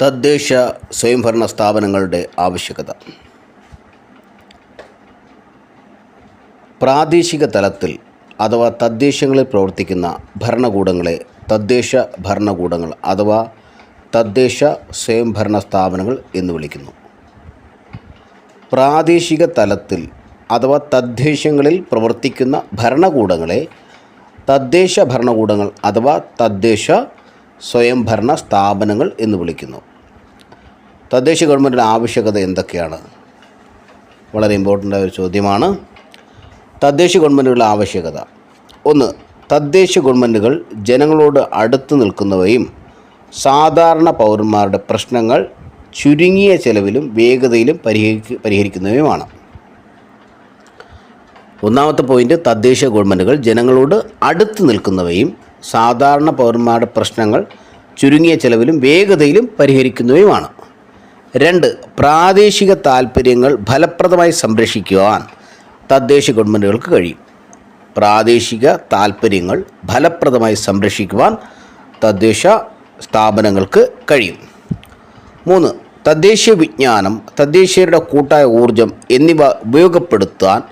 തദ്ദേശ സ്വയംഭരണ സ്ഥാപനങ്ങളുടെ ആവശ്യകത. പ്രാദേശിക തലത്തിൽ അഥവാ തദ്ദേശങ്ങളിൽ പ്രവർത്തിക്കുന്ന ഭരണകൂടങ്ങളെ തദ്ദേശ ഭരണകൂടങ്ങൾ അഥവാ തദ്ദേശ സ്വയംഭരണ സ്ഥാപനങ്ങൾ എന്ന് വിളിക്കുന്നു. പ്രാദേശിക തലത്തിൽ അഥവാ തദ്ദേശങ്ങളിൽ പ്രവർത്തിക്കുന്ന ഭരണകൂടങ്ങളെ തദ്ദേശ ഭരണകൂടങ്ങൾ അഥവാ തദ്ദേശ സ്വയംഭരണ സ്ഥാപനങ്ങൾ എന്ന് വിളിക്കുന്നു. തദ്ദേശ ഗവൺമെന്റിന്റെ ആവശ്യകത എന്തൊക്കെയാണ്? വളരെ ഇമ്പോർട്ടന്റ് ആയ ഒരു ചോദ്യമാണ്. തദ്ദേശ ഗവൺമെന്റുകളുടെ ആവശ്യകത. ഒന്ന് തദ്ദേശ ഗവൺമെന്റുകൾ ജനങ്ങളോട് അടുത്ത് നിൽക്കുന്നവയും സാധാരണ പൗരന്മാരുടെ പ്രശ്നങ്ങൾ ചുരുങ്ങിയ ചെലവിലും വേഗതയിലും പരിഹരിക്ക പരിഹരിക്കുന്നവയുമാണ്. ഒന്നാമത്തെ പോയിന്റ് തദ്ദേശ ഗവൺമെന്റുകൾ ജനങ്ങളോട് അടുത്ത് നിൽക്കുന്നവയും സാധാരണ പൗരന്മാരുടെ പ്രശ്നങ്ങൾ ചുരുങ്ങിയ ചെലവിലും വേഗതയിലും പരിഹരിക്കുന്നവയുമാണ്. രണ്ട് പ്രാദേശിക താൽപ്പര്യങ്ങൾ ഫലപ്രദമായി സംരക്ഷിക്കുവാൻ തദ്ദേശ ഗവൺമെന്റുകൾക്ക് കഴിയും. പ്രാദേശിക താൽപ്പര്യങ്ങൾ ഫലപ്രദമായി സംരക്ഷിക്കുവാൻ തദ്ദേശ സ്ഥാപനങ്ങൾക്ക് കഴിയും. മൂന്ന് തദ്ദേശീയ വിജ്ഞാനം തദ്ദേശീയരുടെ കൂട്ടായ ഊർജം എന്നിവ ഉപയോഗപ്പെടുത്താൻ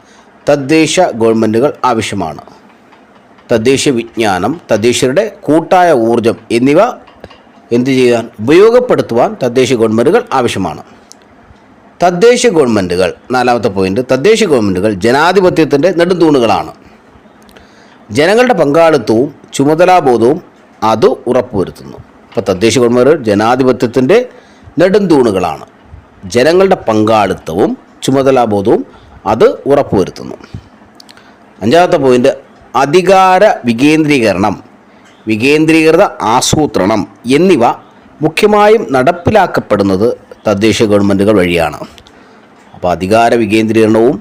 തദ്ദേശ ഗവൺമെന്റുകൾ ആവശ്യമാണ്. തദ്ദേശീയ വിജ്ഞാനം തദ്ദേശീയരുടെ കൂട്ടായ ഊർജം എന്നിവ എന്ത് ചെയ്യാൻ? ഉപയോഗപ്പെടുത്തുവാൻ തദ്ദേശ ഗവൺമെന്റുകൾ ആവശ്യമാണ്. തദ്ദേശ ഗവൺമെന്റുകൾ നാലാമത്തെ പോയിന്റ് തദ്ദേശ ഗവൺമെന്റുകൾ ജനാധിപത്യത്തിന്റെ നെടുന്തൂണുകളാണ് ജനങ്ങളുടെ പങ്കാളിത്തവും ചുമതലാബോധവും അത് ഉറപ്പുവരുത്തുന്നു. അപ്പോൾ തദ്ദേശ ഗവൺമെന്റുകൾ ജനാധിപത്യത്തിന്റെ നെടുന്തൂണുകളാണ് ജനങ്ങളുടെ പങ്കാളിത്തവും ചുമതലാബോധവും അത് ഉറപ്പുവരുത്തുന്നു. അഞ്ചാമത്തെ പോയിന്റ് അധികാര വികേന്ദ്രീകരണം. വികേന്ദ്രീകൃത ആസൂത്രണം എന്നിവ മുഖ്യമായും നടപ്പിലാക്കപ്പെടുന്നത് തദ്ദേശ ഗവൺമെന്റുകൾ വഴിയാണ്. അപ്പോൾ അധികാര വികേന്ദ്രീകരണവും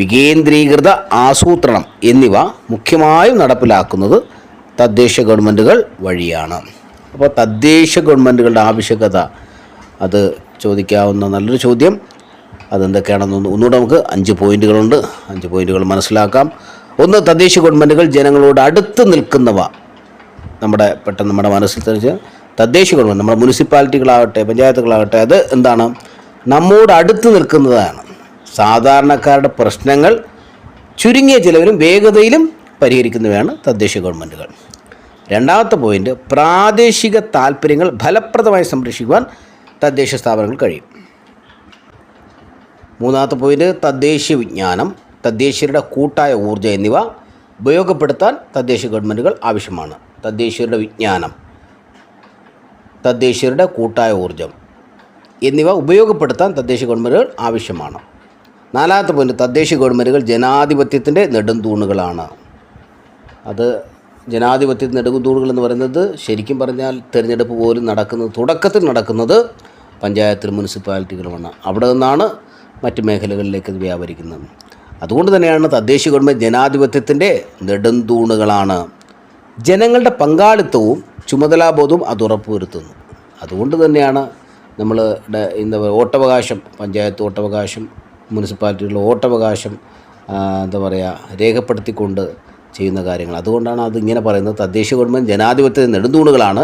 വികേന്ദ്രീകൃത ആസൂത്രണം എന്നിവ മുഖ്യമായും നടപ്പിലാക്കുന്നത് തദ്ദേശ ഗവൺമെന്റുകൾ വഴിയാണ്. അപ്പോൾ തദ്ദേശ ഗവൺമെന്റുകളുടെ ആവശ്യകത അത് ചോദിക്കാവുന്ന നല്ലൊരു ചോദ്യം. അതെന്തൊക്കെയാണെന്ന് ഒന്നുകൂടെ നമുക്ക് അഞ്ച് പോയിന്റുകളുണ്ട് അഞ്ച് പോയിന്റുകൾ മനസ്സിലാക്കാം. ഒന്ന് തദ്ദേശ ഗവൺമെന്റുകൾ ജനങ്ങളോട് അടുത്ത് നിൽക്കുന്നവ. നമ്മുടെ പെട്ടെന്ന് നമ്മുടെ മനസ്സിൽ തെളിച്ച് തദ്ദേശ ഗവൺമെന്റ് നമ്മുടെ മുനിസിപ്പാലിറ്റികളാവട്ടെ പഞ്ചായത്തുകളാവട്ടെ അത് എന്താണ്? നമ്മോട് അടുത്ത് നിൽക്കുന്നതാണ്. സാധാരണക്കാരുടെ പ്രശ്നങ്ങൾ ചുരുങ്ങിയ ചിലവിലും വേഗതയിലും പരിഹരിക്കുന്നവയാണ് തദ്ദേശ ഗവൺമെന്റുകൾ രണ്ടാമത്തെ പോയിന്റ് പ്രാദേശിക താല്പര്യങ്ങൾ ഫലപ്രദമായി സംരക്ഷിക്കുവാൻ തദ്ദേശ സ്ഥാപനങ്ങൾ കഴിയും. മൂന്നാമത്തെ പോയിന്റ് തദ്ദേശീയ വിജ്ഞാനം. തദ്ദേശീയരുടെ കൂട്ടായ ഊർജം എന്നിവ ഉപയോഗപ്പെടുത്താൻ തദ്ദേശ ഗവൺമെന്റുകൾ ആവശ്യമാണ്. തദ്ദേശീയരുടെ വിജ്ഞാനം തദ്ദേശീയരുടെ കൂട്ടായ ഊർജം എന്നിവ ഉപയോഗപ്പെടുത്താൻ തദ്ദേശ ഗവൺമെന്റുകൾ ആവശ്യമാണ്. നാലാമത്തെ പോയിന്റ് തദ്ദേശ ഗവൺമെന്റുകൾ ജനാധിപത്യത്തിന്റെ നെടുംതൂണുകളാണ്. അത് ജനാധിപത്യത്തിന്റെ നെടുംതൂണുകൾ എന്ന് പറയുന്നത് ശരിക്കും പറഞ്ഞാൽ തിരഞ്ഞെടുപ്പ് പോലും നടക്കുന്നത് തുടക്കത്തിൽ നടക്കുന്നത് പഞ്ചായത്തിലും മുനിസിപ്പാലിറ്റികളുമാണ്. അവിടെ നിന്നാണ് മറ്റ് മേഖലകളിലേക്ക് ഇത് വ്യാപരിക്കുന്നത്. അതുകൊണ്ട് തന്നെയാണ് തദ്ദേശ ഗവൺമെന്റ് ജനാധിപത്യത്തിന്റെ നെടുന്തൂണുകളാണ് ജനങ്ങളുടെ പങ്കാളിത്തവും ചുമതലാബോധവും അത് ഉറപ്പുവരുത്തുന്നു. അതുകൊണ്ട് തന്നെയാണ് നമ്മൾ എന്താ പറയുക വോട്ടവകാശം പഞ്ചായത്ത് വോട്ടവകാശം മുനിസിപ്പാലിറ്റികളിലെ വോട്ടവകാശം എന്താ പറയുക രേഖപ്പെടുത്തിക്കൊണ്ട് ചെയ്യുന്ന കാര്യങ്ങൾ. അതുകൊണ്ടാണ് അതിങ്ങനെ പറയുന്നത്. തദ്ദേശ ഗവൺമെന്റ് ജനാധിപത്യത്തിന്റെ നെടുന്തൂണുകളാണ്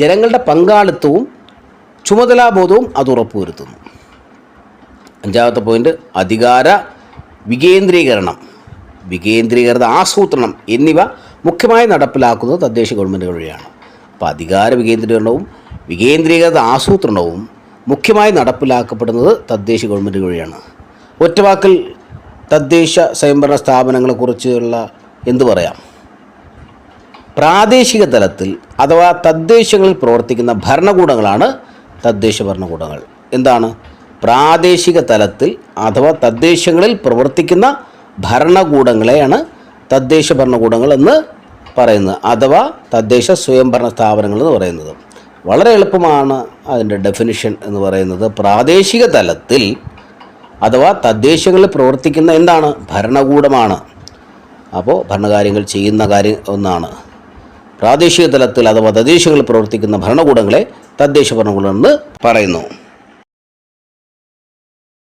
ജനങ്ങളുടെ പങ്കാളിത്തവും ചുമതലാബോധവും അത് ഉറപ്പുവരുത്തുന്നു. അഞ്ചാമത്തെ പോയിന്റ് അധികാര വികേന്ദ്രീകരണം വികേന്ദ്രീകൃത ആസൂത്രണം എന്നിവ മുഖ്യമായി നടപ്പിലാക്കുന്നത് തദ്ദേശ ഗവൺമെന്റുകൾ വഴിയാണ്. അപ്പോൾ അധികാര വികേന്ദ്രീകരണവും വികേന്ദ്രീകൃത ആസൂത്രണവും മുഖ്യമായി നടപ്പിലാക്കപ്പെടുന്നത് തദ്ദേശ ഗവൺമെന്റ് വഴിയാണ്. ഒറ്റവാക്കിൽ തദ്ദേശ സ്വയംഭരണ സ്ഥാപനങ്ങളെക്കുറിച്ചുള്ള എന്തു പറയാം? പ്രാദേശിക തലത്തിൽ അഥവാ തദ്ദേശങ്ങളിൽ പ്രവർത്തിക്കുന്ന ഭരണകൂടങ്ങളാണ് തദ്ദേശ ഭരണകൂടങ്ങൾ. എന്താണ്? പ്രാദേശിക തലത്തിൽ അഥവാ തദ്ദേശങ്ങളിൽ പ്രവർത്തിക്കുന്ന ഭരണകൂടങ്ങളെയാണ് തദ്ദേശ ഭരണകൂടങ്ങൾ എന്ന് പറയുന്നത് അഥവാ തദ്ദേശ സ്വയംഭരണ സ്ഥാപനങ്ങൾ എന്ന് പറയുന്നത്. വളരെ എളുപ്പമാണ് അതിന്റെ ഡെഫിനിഷൻ എന്ന് പറയുന്നത്. പ്രാദേശിക തലത്തിൽ അഥവാ തദ്ദേശങ്ങളിൽ പ്രവർത്തിക്കുന്ന എന്താണ്? ഭരണകൂടമാണ്. അപ്പോൾ ഭരണകാര്യങ്ങൾ ചെയ്യുന്ന കാര്യം ഒന്നാണ്. പ്രാദേശിക തലത്തിൽ അഥവാ തദ്ദേശങ്ങളിൽ പ്രവർത്തിക്കുന്ന ഭരണകൂടങ്ങളെ തദ്ദേശ ഭരണകൂടം എന്ന് പറയുന്നു.